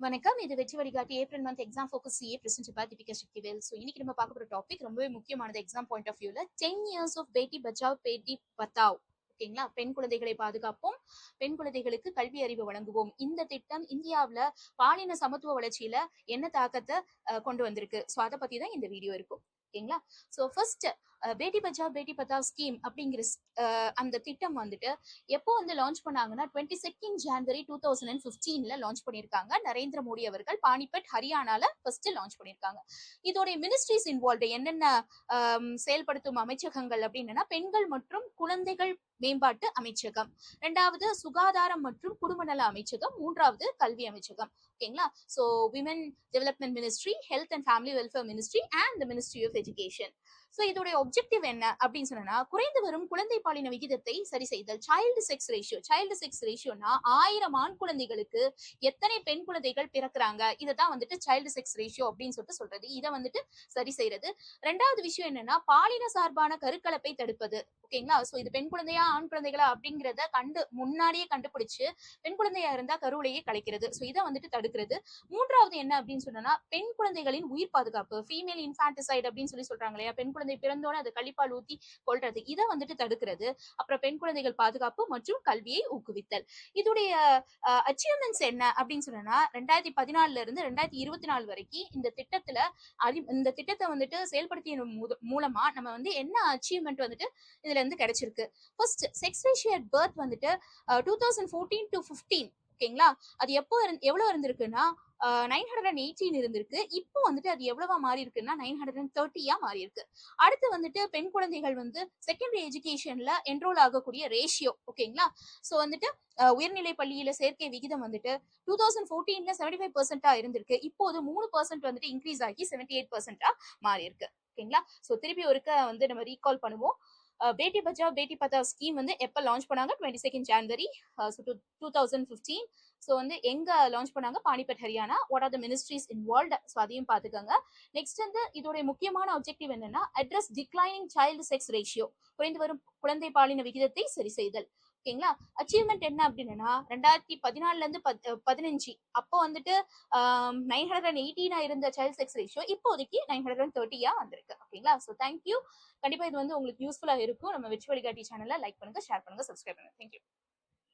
வணக்கம். இது வெற்றி வழிகாட்டி April month exam focus CA present பா தீபிகா சக்திவேல் ஸோ இன்னைக்கு நம்ம பார்க்க போகிற டாபிக் ரொம்பவே முக்கியமானது எக்ஸாம் பாயிண்ட் ஆஃப் வியூல ten years of Beti Bachao Beti பத்தாவ் ஓகேங்களா பெண் குழந்தைகளை பாதுகாப்போம். பெண் குழந்தைகளுக்கு கல்வி அறிவு வழங்குவோம். இந்த திட்டம் இந்தியாவில் பாலின சமத்துவ வளர்ச்சியில என்ன தாக்கத்தை கொண்டு வந்திருக்கு? ஸோ அதை பத்தி தான் இந்த வீடியோ இருக்கும். ஓகேங்களா? ஸோ ஃபர்ஸ்ட் பேட்டி பச்சாவ் பேட்டி பத்தாவ் ஸ்கீம் அப்படிங்கிற அஹ், அந்த திட்டம் வந்துட்டு எப்போ வந்து லான்ச் பண்ணாங்கன்னா twenty second January two thousand and ஃபிஃப்டீன்ல launch பண்ணியிருக்காங்க. நரேந்திர மோடி அவர்கள் பானிபட் ஹரியானால ஃபர்ஸ்ட் லான்ச் பண்ணியிருக்காங்க. இதோடைய மினிஸ்ட்ரிஸ் இன்வால்வ்டு என்னென்ன செயல்படுத்தும் அமைச்சகங்கள் அப்படின்னா பெண்கள் மற்றும் குழந்தைகள் மேம்பாட்டு அமைச்சகம். ரெண்டாவது சுகாதாரம் மற்றும் குடும்ப நல அமைச்சகம். மூன்றாவது கல்வி அமைச்சகம். ஓகேங்களா? So women development ministry health and family welfare ministry and ministry of education so இதோடைய ஒப்ஜெக்டிவ் என்ன அப்படின்னு சொன்னா குறைந்து வரும் குழந்தை பாலின விகிதத்தை சரி செய்தல். Child sex ratio child sex ரேஷியோனா ஆயிரம் ஆண் குழந்தைகளுக்கு எத்தனை பெண் குழந்தைகள் பிறக்குறாங்க? இதை தான் வந்துட்டு சைல்டு செக்ஸ் ரேஷியோ அப்படின்னு சொல்லிட்டு சொல்றது. இதை வந்துட்டு சரி செய்யறது ரெண்டாவது விஷயம் என்னன்னா பாலின சார்பான கருக்கலப்பை தடுப்பது. ஓகேங்களா? ஸோ இது பெண் குழந்தையா ஆண் குழந்தைகளா அப்படிங்கிறத கண்டு முன்னாடியே கண்டுபிடிச்சு பெண் குழந்தையா இருந்தா கருவிலேயே கலைக்கிறது. ஸோ இதை வந்துட்டு தடுக்கிறது. மூன்றாவது என்ன அப்படின்னு சொன்னா பெண் குழந்தைகளின் உயிர் பாதுகாப்பு. ஃபீமேல் இன்ஃபான்டிசைட் அப்படின்னு சொல்லி சொல்றாங்க இல்லையா? பெண் குழந்தை பிறந்தோட அதை கழிப்பால் ஊத்தி கொள்றது இதை வந்துட்டு தடுக்கிறது. அப்புறம் பெண் குழந்தைகள் பாதுகாப்பு மற்றும் கல்வியை ஊக்குவித்தல். இதோடைய அச்சீவ்மெண்ட்ஸ் என்ன அப்படின்னு சொன்னா ரெண்டாயிரத்தி பதினாலுல இருந்து ரெண்டாயிரத்தி இருபத்தி நாலு வரைக்கும் இந்த திட்டத்துல அறி இந்த திட்டத்தை வந்துட்டு செயல்படுத்திய மூலமா நம்ம வந்து என்ன அச்சீவ்மெண்ட் வந்துட்டு இதுல இருந்து கிடைச்சிருக்கு. ஃபர்ஸ்ட் செக்ஸ் ரேஷியர் பர்த் வந்துட்டு two thousand fourteen to fifteen ஓகேங்களா? அது எப்போ இருந்து எவ்வளவு இருந்திருக்குன்னா நைன் ஹண்ட்ரட் அண்ட் எயிட்டீன் இருந்திருக்கு. இப்போ வந்துட்டு அது எவ்வளவா மாறி இருக்குன்னா நைன் ஹண்ட்ரட் அண்ட் தேர்ட்டியா மாறி இருக்கு அடுத்து வந்துட்டு பெண் குழந்தைகள் வந்து செகண்டரி எஜுகேஷன்ல என்ரோல் ஆகக்கூடிய ரேஷியோ ஓகேங்களா? ஸோ வந்துட்டு உயர்நிலை பள்ளியில சேர்க்கை விகிதம் வந்துட்டு டூ தௌசண்ட் ஃபோர்டீன்ல செவன்டி ஃபைவ் பர்சன்டா இருந்திருக்கு. இப்போது மூணு பர்சன்ட் வந்துட்டு இன்க்ரீஸ் ஆகி செவன்டி எயிட் பர்சன்டா மாறி இருக்கு ஓகேங்களா? ஸோ திருப்பி ஒருக்க வந்து நம்ம ரீகால் பண்ணுவோம். பேட்டி பச்சாவ் பேட்டி பத்தாவ் ஸ்கீம் வந்து எப்போ லான்ச் பண்ணாங்க? Twenty second January two two thousand fifteen so வந்து எங்க லான்ச் பண்ணாங்க? Panipat Haryana what are the ministries involve so அதையும் பார்த்துக்கோங்க. நெக்ஸ்ட் வந்து இதோடைய முக்கியமான அப்ஜெக்டிவ் என்னன்னா address declining child sex ratio குறைந்து வரும் குழந்தை பாலின விகிதத்தை சரி செய்தல் ஓகேங்களா? அச்சீவ்மெண்ட் என்ன அப்படின்னா ரெண்டாயிரத்தி பதினாலுல இருந்து பத்- பதினஞ்சு. அப்போ வந்துட்டு நைன் ஹண்ட்ரட் அண்ட் எயிட்டீனா இருந்த சைல்ட் செக்ஸ் ரேஷியோ இப்போதைக்கு நைன் ஹண்ட்ரட் அண்ட் தேர்ட்டியா வந்திருக்கு. ஓகேங்களா? ஸோ தேங்க்யூ கண்டிப்பா இது வந்து உங்களுக்கு யூஸ்ஃபுல்லா இருக்கும். நம்ம வெற்றி வழிகாட்டி சேனலை லைக் பண்ணுங்க ஷேர் பண்ணுங்க சப்ஸ்கிரைப் பண்ணுங்க. தேங்க்யூ